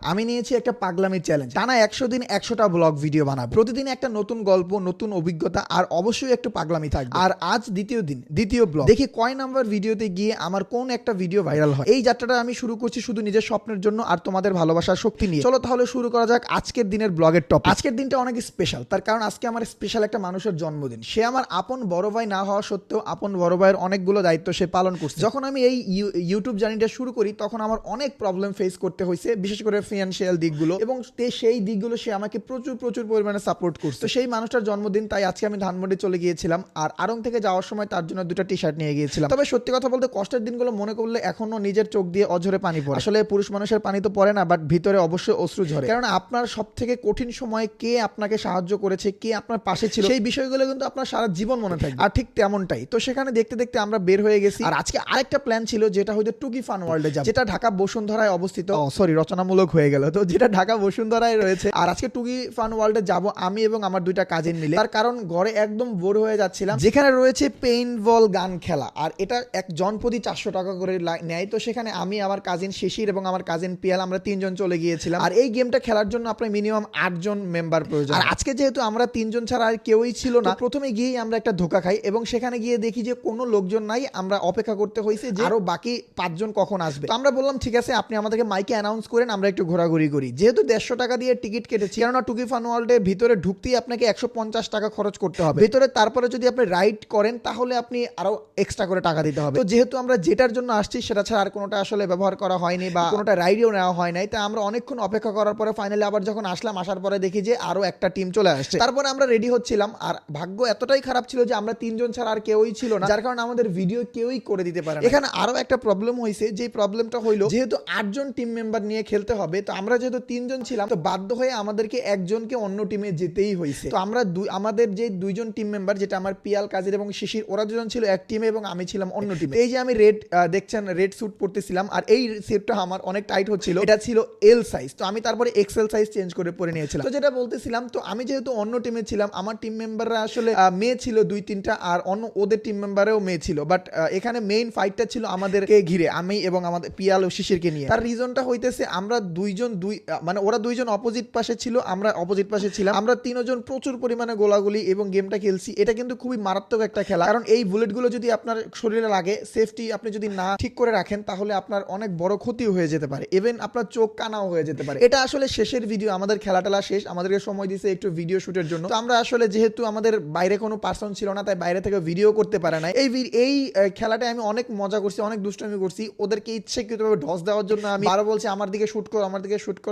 আমি নিয়েছি একটা পাগলামি চ্যালেঞ্জ টানা একশো দিন একশোটা ব্লগ ভিডিও বানাবো। প্রতিদিন একটা নতুন গল্প, নতুন অভিজ্ঞতা, আর অবশ্যই একটু পাগলামি থাকবে। আর আজ দ্বিতীয় দিন, দ্বিতীয় ব্লগ দেখি কয় নাম্বার ভিডিওতে গিয়ে আমার কোন একটা ভিডিও ভাইরাল হয়। এই যাত্রাটা আমি শুরু করছি শুধু নিজের স্বপ্নের জন্য আর তোমাদের ভালোবাসার শক্তি নিয়ে। চলো তাহলে শুরু করা যাক আজকের দিনের ব্লগের টপ আজকের দিনটা অনেক স্পেশাল তার কারণ আজকে আমার স্পেশাল একটা মানুষের জন্মদিন। সে আমার আপন বড় ভাই না হওয়া সত্ত্বেও আপন বড় ভাইয়ের অনেকগুলো দায়িত্ব সে পালন করছে। যখন আমি এই ইউ- ইউটিউব জার্নিটা শুরু করি, তখন আমার অনেক প্রবলেম ফেস করতে হয়েছে বিশেষ করে ফিনান্সিয়াল দিকগুলো এবং সেই দিকগুলো সে আমাকে প্রচুর প্রচুর পরিমাণে সাপোর্ট করছে। তো সেই মানুষটার জন্মদিন, তাই আজকে আমি ধানমন্ডি চলে গিয়েছিলাম আর আরং থেকে যাওয়ার সময় তার জন্য দুটো টি শার্ট নিয়ে গিয়েছিলাম। তবে সত্যি কথা বলতে কষ্টের দিনগুলো মনে করলে এখনও নিজের চোখ দিয়ে অঝরে পানি পড়ে। আসলে পুরুষ মানুষের পানি তো পড়ে না বাট ভিতরে অবশ্যই অশ্রু ঝরে। কারণ আপনার সব থেকে কঠিন সময়ে কে আপনাকে সাহায্য করেছে, কে আপনার পাশে ছিল, সেই বিষয়গুলো কিন্তু আপনার সারা জীবন মনে থাকবে। আর ঠিক তেমনটাই। তো সেখানে দেখতে দেখতে আমরা বের হয়ে গেছি। আর আজকে আরেকটা প্ল্যান ছিল, যেটা হয়তো টুকি ফান ওয়ার্ল্ডে যাবে, যেটা ঢাকা বসুন্ধরায় অবস্থিত। সরি রচনামূলক হয়ে গেল। তো যেটা ঢাকা বসুন্ধরায় রয়েছে, আর আজকে টুকি ফান ওয়ার্ল্ডে যাব আমি এবং আমার দুইটা কাজিন মিলে। তার কারণ, ঘরে একদম বোর হয়ে যাচ্ছিলাম। যেখানে রয়েছে পেইন্ট বল গান খেলা, আর এটা এক জনপ্রতি চারশো টাকা করে নেয়। তো সেখানে আমি, আমার কাজিন শিশির এবং আমার কাজিন পিয়াল, আমরা তিনজন চলে গিয়েছিলাম। আর এই গেমটা খেলার জন্য আপনার মিনিমাম আটজন মেম্বার প্রয়োজন। আর আজকে যেহেতু আমরা তিনজন ছাড়া আর কেউই ছিল না প্রথমে গিয়েই আমরা একটা ধোকা খাই এবং সেখানে গিয়ে দেখি যে কোনো লোকজন নাই। আমরা অপেক্ষা করতে হয়েছে যে আরও বাকি পাঁচজন কখন আসবে। আমরা বললাম, ঠিক আছে, আপনি আমাদেরকে মাইকে অ্যানাউন্স করেন, আমরা একটু ঘোরাঘুরি করি। যেহেতু দেড়শো টাকা দিয়ে টিকিট কেটেছি কেননা টুকি ফান ওয়ার্ল্ডে ভিতরে ঢুকতেই আপনাকে একশো পঞ্চাশ টাকা খরচ করতে হবে। ভিতরে তারপরে যদি আপনি রাইড করেন তাহলে আপনি আরও এক্সট্রা করে টাকা দিতে হবে। তো যেহেতু আমরা যেটার জন্য আসছি সেটা ছাড়া আর কোনোটা আসলে ব্যবহার করা হয়নি বা কোনোটা রাইডেও নেওয়া হয় নাই। তাই আমরা অনেকক্ষণ অপেক্ষা করার পরে ফাইনালি আবার যখন আসলাম আসার পরে দেখি যে আরও একটা টিম চলে আসছে। তারপরে আমরা রেডি হচ্ছিলাম। আর ভাগ্য এতটাই খারাপ ছিল যে আমরা তিনজন ছাড়া আর কেউই ছিল না। যার কারণে আমাদের ভিডিও কেউই করে দিতে পারে এখানে আরও একটা প্রবলেম হয়েছে যে প্রবলেমটা হইল যেহেতু আটজন টিম মেম্বার নিয়ে খেলতে হবে তো আমরা যেহেতু তিনজন ছিলাম, তো বাধ্য হয়ে আমাদেরকে একজনকে অন্য টিমে যেতেই হয়েছে। তো আমরা দুই- আমাদের যে দুইজন টিম মেম্বার যেটা আমার পিয়াল, কাজের এবং শিশির, ওরা দুজন ছিল এক টিমে এবং আমি ছিলাম অন্য টিমে এই যে আমি রেড দেখছেন রেড স্যুট পরতেছিলাম, আর এই স্যুটটা আমার অনেক টাইট হচ্ছিল। এটা ছিল এল সাইজ তো আমি তারপরে এক্সেল সাইজ চেঞ্জ করে পরে নিয়েছিলাম। তো যেটা বলতেছিলাম, তো আমি যেহেতু অন্য টিমে ছিলাম, আমার টিম মেম্বাররা আসলে মেয়ে ছিল দুই তিনটা, আর অন্য ওদের টিম মেম্বারেও মেয়ে ছিল। বাট এখানে মেইন ফাইটটা ছিল আমাদেরকে ঘিরে, আমি এবং আমাদের পিয়াল ও শিশিরকে নিয়ে। তার রিজনটা হইতেছে, আমরা দুইজন দুই মানে ওরা দুইজন অপোজিট পাশে ছিল, আমরা অপোজিট পাশে ছিলাম। আমরা তিনজন প্রচুর পরিমাণে গোলাগুলি এবং গেমটা খেলছি। এটা কিন্তু খুবই মারাত্মক একটা খেলা। কারণ এই বুলেটগুলো যদি আপনার শরীরে লাগে সেফটি আপনি যদি না ঠিক করে রাখেন, তাহলে আপনার অনেক বড় ক্ষতি হয়ে যেতে পারে। ইভেন আপনার চোখ কানাও হয়ে যেতে পারে। এটা আসলে শেষের ভিডিও আমাদের খেলা টেলা শেষ। আমাদেরকে সময় দিয়েছে একটু ভিডিও শুটের জন্য। তো আমরা আসলে যেহেতু আমাদের বাইরে কোনো পার্সন ছিল না, তাই বাইরে থেকে ভিডিও করতে পারে না এই এই খেলাটায় আমি অনেক মজা করছি, অনেক দুষ্টামি করছি। ওদেরকে ইচ্ছাকৃতভাবে ঢস দেওয়ার জন্য আমি আরও বলছি, আমার দিকে শুট করো, আমার দিকে শ্যুট করো